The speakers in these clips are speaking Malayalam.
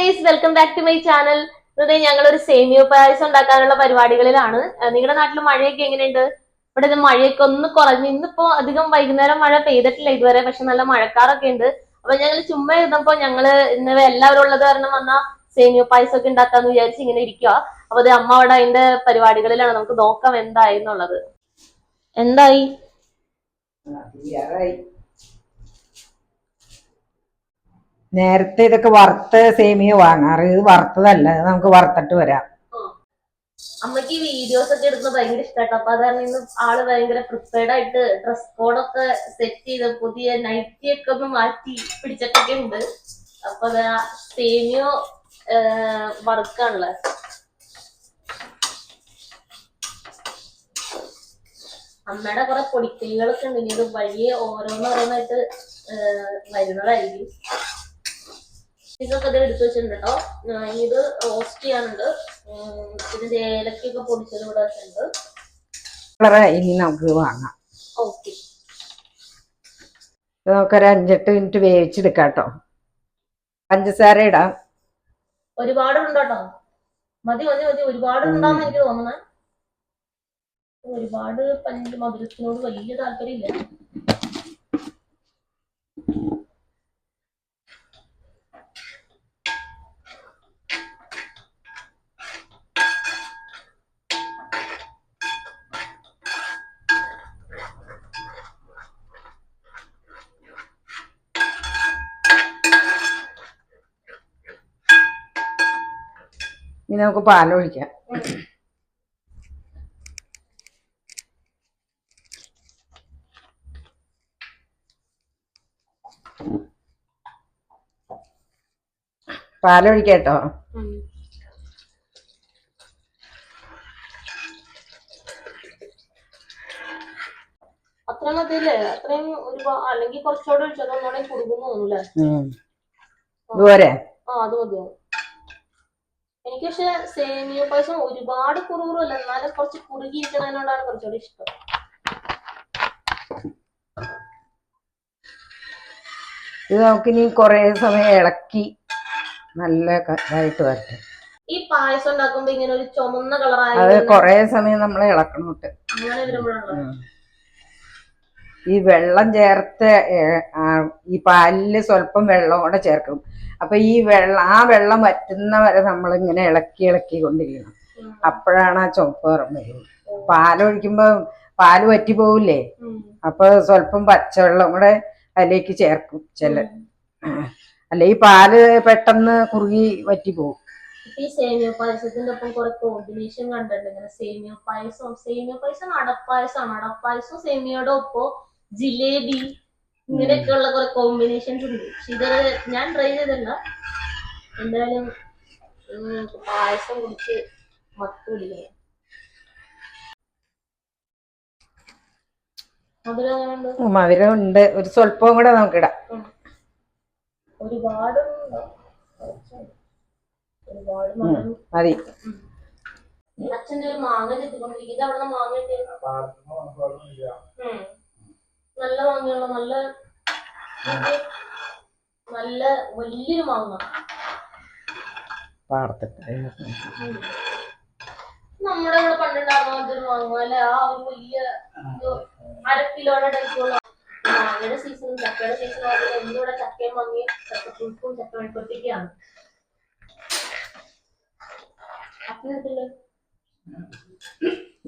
Guys welcome back to my channel ഇന്നത്തെ ഞങ്ങൾ ഒരു സേമിയോ പായസം ഉണ്ടാക്കാനുള്ള പരിപാടികളിലാണ്. നിങ്ങളുടെ നാട്ടിൽ മഴയൊക്കെ എങ്ങനെയുണ്ട്? ഇവിടെ മഴയൊക്കെ ഒന്ന് കുറഞ്ഞു ഇന്നിപ്പോ അധികം വൈകുന്നേരം മഴ പെയ്തിട്ടില്ല ഇതുവരെ പക്ഷെ നല്ല മഴക്കാറൊക്കെ ഉണ്ട്. അപ്പൊ ഞങ്ങൾ ചുമ്മാ ഇരുന്നപ്പോ ഞങ്ങൾ ഇന്ന് എല്ലാവരും ഉള്ളത് കാരണം വന്ന സേമിയോ പായസം ഒക്കെ ഉണ്ടാക്കാന്ന് വിചാരിച്ച് ഇങ്ങനെ ഇരിക്കുക അപ്പൊ അത് അമ്മ അവിടെ അതിന്റെ പരിപാടികളിലാണ്. നമുക്ക് നോക്കാം എന്തായി എന്നുള്ളത്. എന്തായി? നേരത്തെ ഇതൊക്കെ വറുത്ത സേമിയ വാങ്ങാറ്. ഇത് വറുത്തതല്ല നമുക്ക് വറുത്തിട്ട് വരാം. അമ്മയ്ക്ക് വീഡിയോസ് ഒക്കെ എടുക്കുന്നത് ഭയങ്കര ഇഷ്ടമാട്ടോ അപ്പൊ അതാണ് ഇന്ന് ആൾ ഭയങ്കര പ്രിപ്പയർഡ് ആയിട്ട് ഡ്രസ് കോഡൊക്കെ സെറ്റ് ചെയ്ത് പുതിയ നൈറ്റി ഒക്കെ ഒന്ന് മാറ്റി പിടിച്ചിട്ടൊക്കെ ഉണ്ട്. അപ്പൊ അതാ സേമിയോ വറുക്കാണല്ലേ അമ്മയുടെ കുറെ പൊടിക്കൈകളൊക്കെ ഉണ്ട്. ഇനി ഇത് വഴിയെ ഓരോന്നോരോന്നായിട്ട് വരുന്നതായിരിക്കും. ഇതൊക്കെ ഇത് എടുത്തു വെച്ചിട്ടുണ്ട് കേട്ടോ. ഇത് റോസ്റ്റ് ചെയ്യാനുണ്ട്. ഇതിന്റെ ഏലക്കൊക്കെ പൊടിച്ചത് ഇവിടെ വെച്ചിട്ടുണ്ട്. ഇനി നമുക്ക് വാങ്ങാം. ഓക്കെ. നമുക്കൊരു അഞ്ചെട്ട് മിനിറ്റ് വേവിച്ചെടുക്കാം കേട്ടോ. പഞ്ചസാര ഇടാം. ഒരുപാടുണ്ട് കേട്ടോ? മതി മതി മതി. ഒരുപാട് ഉണ്ടാന്ന് എനിക്ക് തോന്നുന്നത് ഒരുപാട് പഞ്ച് മധുരത്തിനോട് വലിയ താല്പര്യമില്ല. ഇനി നമുക്ക് പാലൊഴിക്കാം പാലൊഴിക്കട്ടോ. അത്ര മതിയല്ലേ അത്രയും ഒരു അല്ലെങ്കിൽ കുറച്ചുകൂടെ ഒഴിച്ചത് ഒന്നുകൂടെ കുടുങ്ങുന്നു തോന്നുന്നല്ലേ ഉം. ആ അത് മതിയാവും. എനിക്ക് പക്ഷെ സേമിയ പായസം ഒരുപാട് കുറുകുറല്ല എന്നാലും കുറച്ച് കുറുകിയിരിക്കുന്നതിനോടാണ് കുറച്ചുകൂടി ഇഷ്ടം. ഇത് നമുക്ക് ഇനി കുറേ സമയം ഇളക്കി നല്ല ആയിട്ട് ഇതായിട്ട് വരട്ടെ. ഈ പായസം ഉണ്ടാക്കുമ്പോ ഇങ്ങനെ ഒരു ചുമന്ന അത് കളറായി കുറേ സമയം നമ്മൾ ഇളക്കണം അങ്ങനെ വരുമ്പോഴാണ്. ഈ വെള്ളം ചേർത്ത് ഈ പാലിൽ സ്വല്പം വെള്ളം കൂടെ ചേർക്കും അപ്പൊ ഈ വെള്ളം ആ വെള്ളം വറ്റുന്ന വരെ നമ്മൾ ഇങ്ങനെ ഇളക്കി ഇളക്കി കൊണ്ടിരിക്കണം. അപ്പോഴാണ് ആ ചുവപ്പ് നിറം വരുന്നത്. പാലൊഴിക്കുമ്പോ പാൽ വറ്റി പോവില്ലേ? അപ്പൊ സ്വല്പം പച്ചവെള്ളം കൂടെ അതിലേക്ക് ചേർക്കും ചില അല്ലെ ഈ പാൽ പെട്ടെന്ന് കുറുകി വറ്റി പോകും ഈ സേമിയ പായസത്തിന്റെ ഒപ്പം കുറെ കോമ്പിനേഷൻ കണ്ടിട്ടുണ്ട്. ഇങ്ങനെ സേമിയ പായസം സേമിയ പായസം അടപ്പായസമാണ് അടപ്പായസം സേമിയയുടെ ഒപ്പം ജിലേബി ഇങ്ങനെയൊക്കെയുള്ള കുറെ കോമ്പിനേഷൻസ് ഉണ്ട്. പക്ഷെ ഇത് ഞാൻ ട്രൈ ചെയ്തില്ല എന്തായാലും പായസം കുടിച്ച് മത്ത് മധുരം മധുരം ഉണ്ട്. ഒരു സ്വല്പം കൂടെ നമുക്കിടാം. ഒരുപാട് മതി. ഒരു മാങ്ങ ചെത്തിക്കൊണ്ടിരിക്കുന്നത് അവിടെ മാങ്ങ. നല്ല മാങ്ങയുള്ള നല്ല നല്ല വലിയൊരു മാങ്ങ. പാടത്തിട്ട്. നമ്മുടെ ഇവിടെ പണ്ടുണ്ടാകുന്ന ഒരു മാങ്ങ അല്ലെ? ആ ഒരു വലിയ അരക്കിലോടെ അര കിലോയുടെ ടൈപ്പുള്ള മാങ്ങയുടെ സീസണും ചക്കയുടെ സീസണും ആകുമ്പോൾ എന്തുകൂടെ ചക്കയും മാങ്ങയും ചക്കപ്പുഴുക്കും ചക്ക കിട്ടില്ല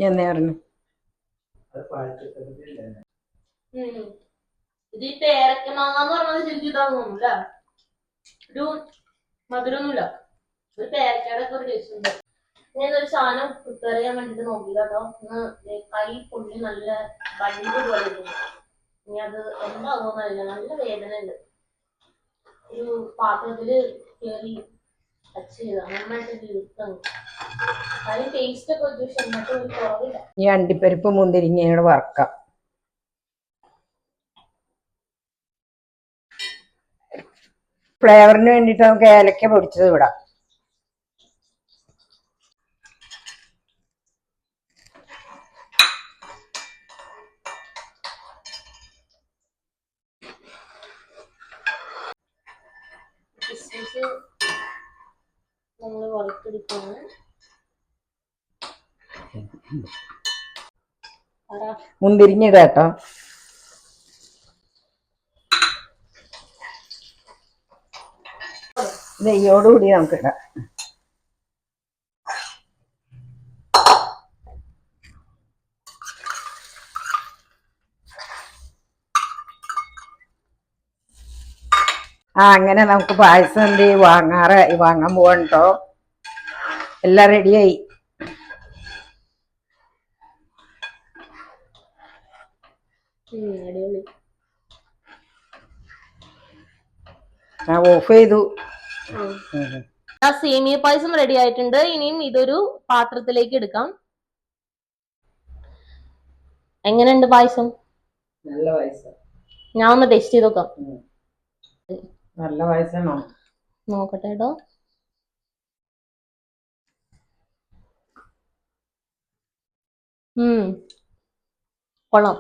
ഞാൻ പറഞ്ഞു. ഇത് ഈ പേരക്ക മാങ്ങ പറഞ്ഞത് ശരിക്കും ഇതാന്ന് തോന്നുന്നു അല്ലേ ഒരു മധുരമൊന്നുമില്ല ഒരു പേരക്കയുടെ ഒക്കെ ഒരു ടേസ്റ്റ് ഉണ്ട്. ഞാൻ ഒരു സാധനം പ്രിപ്പയർ ചെയ്യാൻ വേണ്ടിട്ട് നോക്കി കേട്ടോ ഒന്ന് കൈ പൊള്ളി നല്ല ബണ്ട് പോലെ. ഇനി അത് എന്താകുമെന്നറിയില്ല നല്ല വേദന ഉണ്ട്. ഒരു പാത്രത്തിൽ കയറി ഈ അണ്ടിപ്പരിപ്പ് മുന്തിരിങ്ങയോട് വറക്കാം. ഫ്ലേവറിന് വേണ്ടിയിട്ട് നമുക്ക് ഏലക്ക പൊടിച്ചത് വിടാം കിസ്മിസ് നമ്മൾ വറുത്തെടുക്കാണ്. പറ മുന്തിരിഞ്ഞിട കേട്ടോ നെയ്യോടുകൂടി നമുക്ക് ഇടാം ആ അങ്ങനെ നമുക്ക് പായസം എന്ത് ചെയ്യും? വാങ്ങാറ് വാങ്ങാൻ പോകണ്ടോ എല്ലാം റെഡിയായി ഞാൻ ഓഫ് ചെയ്തു. ആ സേമിയ പായസം റെഡി ആയിട്ടുണ്ട്. ഇനിയും ഇതൊരു പാത്രത്തിലേക്ക് എടുക്കാം. എങ്ങനെയുണ്ട് പായസം? നല്ല പായസം. ഞാൻ ഒന്ന് ടേസ്റ്റ് ചെയ്ത് നോക്കാം. നല്ല പായസമാണോ നോക്കട്ടെ കേട്ടോ ഉം. കൊള്ളാം.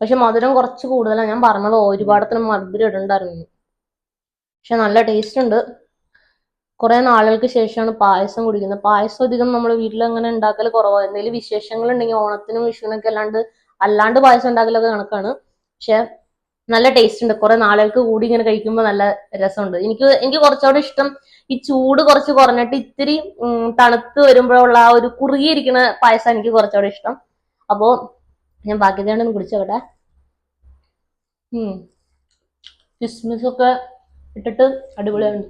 പക്ഷെ മധുരം കുറച്ച് കൂടുതലാണ് ഞാൻ പറഞ്ഞത് ഒരുപാടത്തിന് മധുരം ഇടണ്ടായിരുന്നു. പക്ഷെ നല്ല ടേസ്റ്റ് ഉണ്ട്. കുറെ നാളുകൾക്ക് ശേഷമാണ് പായസം കുടിക്കുന്നത്. പായസം അധികം നമ്മൾ വീട്ടിൽ അങ്ങനെ ഉണ്ടാക്കൽ കുറവാണ് എന്തെങ്കിലും വിശേഷങ്ങൾ ഉണ്ടെങ്കിൽ ഓണത്തിനും വിഷുവിനൊക്കെ അല്ലാണ്ട് അല്ലാണ്ട് പായസം ഉണ്ടാക്കലൊക്കെ കണക്കാണ്. പക്ഷെ നല്ല ടേസ്റ്റ് ഉണ്ട്. കുറെ നാളുകൾക്ക് കൂടി ഇങ്ങനെ കഴിക്കുമ്പോൾ നല്ല രസമുണ്ട്. എനിക്ക് എനിക്ക് കുറച്ചുകൂടെ ഇഷ്ടം ഈ ചൂട് കുറച്ച് കുറഞ്ഞിട്ട് ഇത്തിരി തണുത്ത് വരുമ്പോഴുള്ള ആ ഒരു കുറുകിയിരിക്കുന്ന പായസം എനിക്ക് കുറച്ചുകൂടെ ഇഷ്ടം. അപ്പോ ഞാൻ ബാക്കി ഒന്ന് കുടിച്ചോട്ടെ കിസ്മിസ് ഒക്കെ ഇട്ടിട്ട് അടിപൊളിയാണ്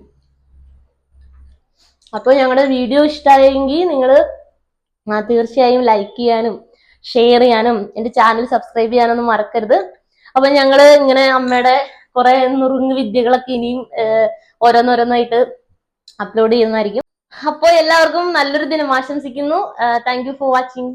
അപ്പോൾ ഞങ്ങളുടെ വീഡിയോ ഇഷ്ടമായെങ്കിൽ നിങ്ങൾ തീർച്ചയായും ലൈക്ക് ചെയ്യാനും ഷെയർ ചെയ്യാനും എന്റെ ചാനൽ സബ്സ്ക്രൈബ് ചെയ്യാനൊന്നും മറക്കരുത്. അപ്പൊ ഞങ്ങൾ ഇങ്ങനെ അമ്മയുടെ കുറെ നുറുങ്ങ് വിദ്യകളൊക്കെ ഇനിയും ഓരോന്നോരോന്നായിട്ട് അപ്ലോഡ് ചെയ്യുന്നതായിരിക്കും. അപ്പോൾ എല്ലാവർക്കും നല്ലൊരു ദിനം ആശംസിക്കുന്നു. Thank for watching